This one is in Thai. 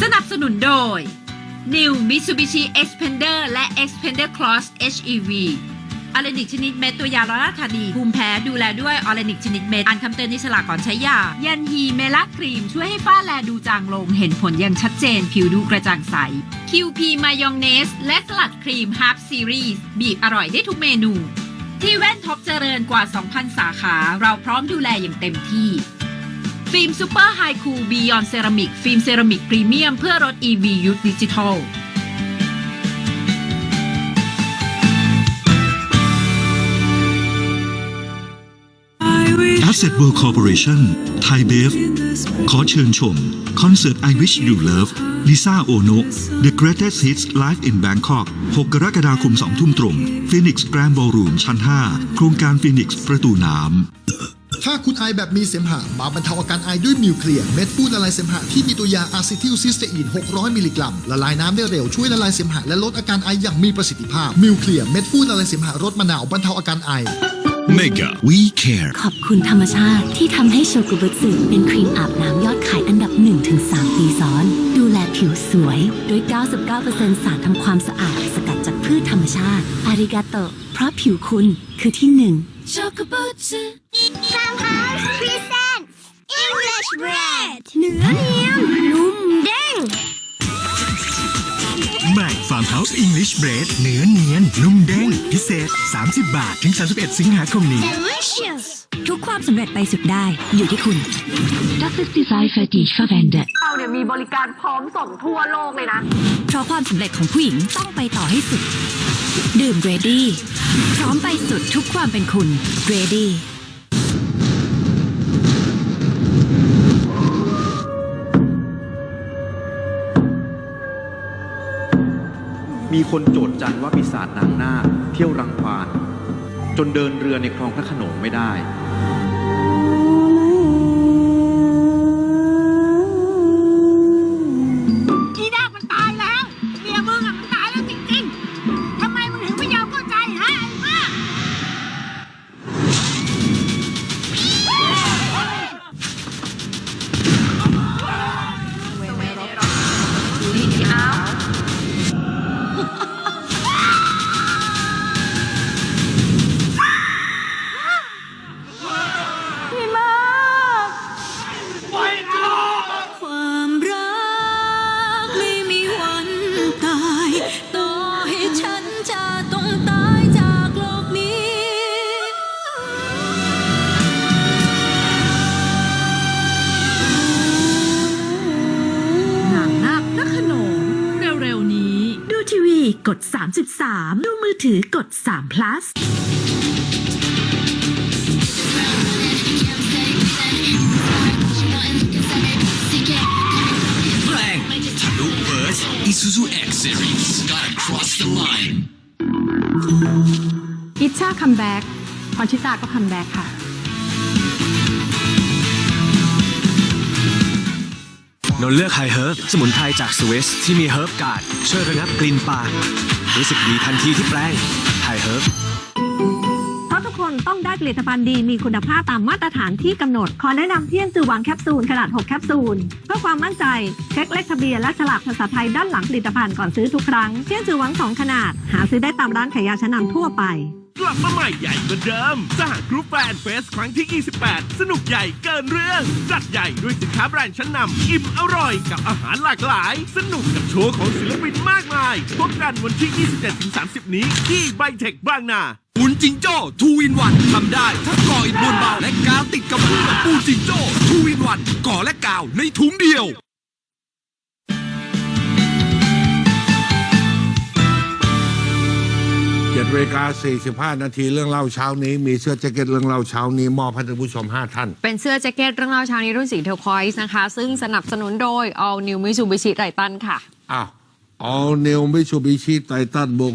สนับสนุนโดย New Mitsubishi Xpander และ Xpander Cross HEV ออร์แลนิกชนิดเม็ดตัวยาลอราธานีภูมิแพ้ดูแลด้วยออร์แลนิกชนิดเม็ดอ่านคำเตือนในฉลากก่อนใช้ยา ยันฮีเมลาครีม ช่วยให้ฝ้าแลดูจางลงเห็นผลอย่างชัดเจน ผิวดูกระจ่างใส QP มายองเนส และสลัดครีม Half Series บีบอร่อยได้ทุกเมนู ที่แว่นท็อปเจริญกว่า 2,000 สาขาเราพร้อมดูแลอย่างเต็มที่ ฟิล์มซูเปอร์ไฮคูลบียอนเซรามิกฟิล์มเซรามิกพรีเมียมเพื่อรถ EV ยุคดิจิทัล Asset World Corporation ไทยเบฟขอเชิญชม คอนเสิร์ต I Wish You Love ลิซ่าโอโน The Greatest Hits Live in Bangkok 6 กรกฎาคม 2 ทุ่มตรง Phoenix Grand Ballroom ชั้น 5 โครงการ Phoenix ประตูน้ำ ถ้าคุณไอแบบมีเสมหะ มาบรรเทาอาการไอด้วยมิวเคลียร์เม็ดฟูละลายเสมหะที่มีตัวยาอะซิทิลซิสเตอีน 600 มิลลิกรัม ละลายน้ำได้เร็วช่วยละลายเสมหะและลดอาการไออย่างมีประสิทธิภาพ มิวเคลียร์เม็ดฟูละลายเสมหะรสมะนาวบรรเทาอาการไอ Mega We Care ขอบคุณธรรมชาติที่ทำให้โชกุบุสึเป็นครีมอาบน้ำยอดขายอันดับ1-3ปีซ้อนดูแลผิ วสวย ด้วย 99%สารทำความสะอาด สกัดจากพืชธรรมชาติ อาริกาโตเพราะผิวคุณคือที่หนึ่งโชกุบุสึ Farmhouse presents English bread เนื้อเนียมนุ่มเด้งใหม่ Farmhouse English Bread เนื้อเนียน นุ่มเด้ง พิเศษ 30 บาท ถึง 31 สิงหาคมนี้ delicious ทุกความสำเร็จไปสุดได้อยู่ที่คุณ Das ist die Seife die ich verwende เราเนี่ยมีบริการพร้อมส่งทั่วโลกเลยนะ เพราะความสำเร็จของผู้หญิงต้องไปต่อให้สุด ดื่มเรดี้พร้อมไปสุดทุกความเป็นคุณเรดี้มีคนโจทย์จันว่าปีศาจนางนาคเที่ยวรังควาน จนเดินเรือในคลองพระโขนงไม่ได้ กด 33 ดูมือถือกด3 plus แปลงทะลุเวิร์ส Isuzu X Series gotta cross the line อิชชาคัมแบ็กพรชิตาก็คัมแบ็กค่ะ นนเลือกไฮเฮิร์บสมุนไพรจากสวิสที่มีเฮิร์บการ์ดช่วยระงับกลิ่นปากรู้สึกดีทันทีที่แปลงไฮเฮิร์บเพราะทุกคนต้องได้ผลิตภัณฑ์ดีมีคุณภาพตามมาตรฐานที่กำหนด ขอแนะนำเที่ยงจือหวังแคปซูลขนาด 6 แคปซูล เพื่อความมั่นใจ เช็คเลขทะเบียนและฉลากภาษาไทยด้านหลังผลิตภัณฑ์ก่อนซื้อทุกครั้ง เที่ยงจือหวัง 2 ขนาด หาซื้อได้ตามร้านขายยาชั้นนำทั่วไป กลับมาใหม่ใหญ่เหมือนเดิม สหกรุ๊ปแฟนเฟสครั้งที่ 28 สนุกใหญ่เกินเรื่อง จัดใหญ่ด้วยสินค้าแบรนด์ชั้นนำอิ่มอร่อยกับอาหารหลากหลาย สนุกกับโชว์ของศิลปินมากมาย พบกันวันที่ 27-30 นี้ที่ไบเทคบางนาปูนจิงโจ้ทูวินวันทำได้ทั้งก่ออิฐมวลเบาและกาวติดกับปูนจิงโจ้ทูวินวันก่อและกาวในถุงเดียว เจ็ดเวลา45 นาทีเรื่องเล่าเช้านี้ มีเสื้อแจ็คเก็ตเรื่องเล่าเช้านี้มอบให้ท่านผู้ชม 5 ท่าน เป็นเสื้อแจ็คเก็ตเรื่องเล่าเช้านี้รุ่นสีเทอร์ควอยส์นะคะ ซึ่งสนับสนุนโดย All New Mitsubishi Triton ค่ะ อ้าว All New Mitsubishi Titan บวก